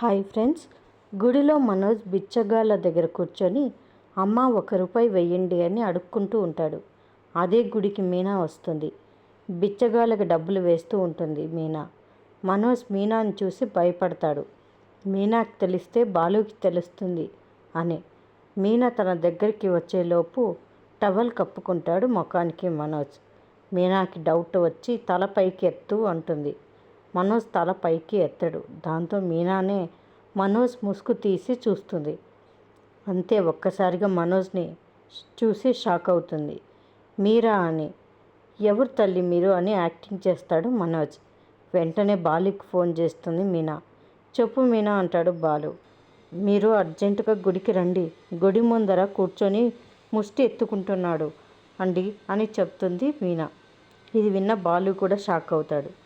Hi friends గుడిలో మనోజ్ బిచ్చగాళ్ళ దగ్గర కూర్చొని అమ్మ ఒక రూపాయి వెయ్యండి అని అడుక్కుంటూ ఉంటాడు. అదే గుడికి మీనా వస్తుంది. బిచ్చగాళ్ళకి డబ్బులు వేస్తూ ఉంటుంది మీనా. మనోజ్ మీనాని చూసి భయపడతాడు. మీనాకి తెలిస్తే బాలుకి తెలుస్తుంది అని. మీనా తన దగ్గరికి వచ్చేలోపు టవల్ కప్పుకుంటాడు ముఖానికి మనోజ్. మీనాకి డౌట్ వచ్చి తల పైకి ఎత్తు అంటుంది. మనోజ్ తల పైకి ఎత్తడు. దాంతో మీనానే మనోజ్ ముసుగు తీసి చూస్తుంది. అంతే ఒక్కసారిగా మనోజ్ని చూసి షాక్ అవుతుంది. మీరా అని. ఎవరు తల్లి మీరు అని యాక్టింగ్ చేస్తాడు మనోజ్. వెంటనే బాలుకి ఫోన్ చేస్తుంది మీనా. చెప్పు మీనా అంటాడు బాలు. మీరు అర్జెంటుగా గుడికి రండి. గుడి ముందర కూర్చొని ముష్టి ఎత్తుకుంటున్నాడు అండి అని చెప్తుంది మీనా. ఇది విన్న బాలు కూడా షాక్ అవుతాడు.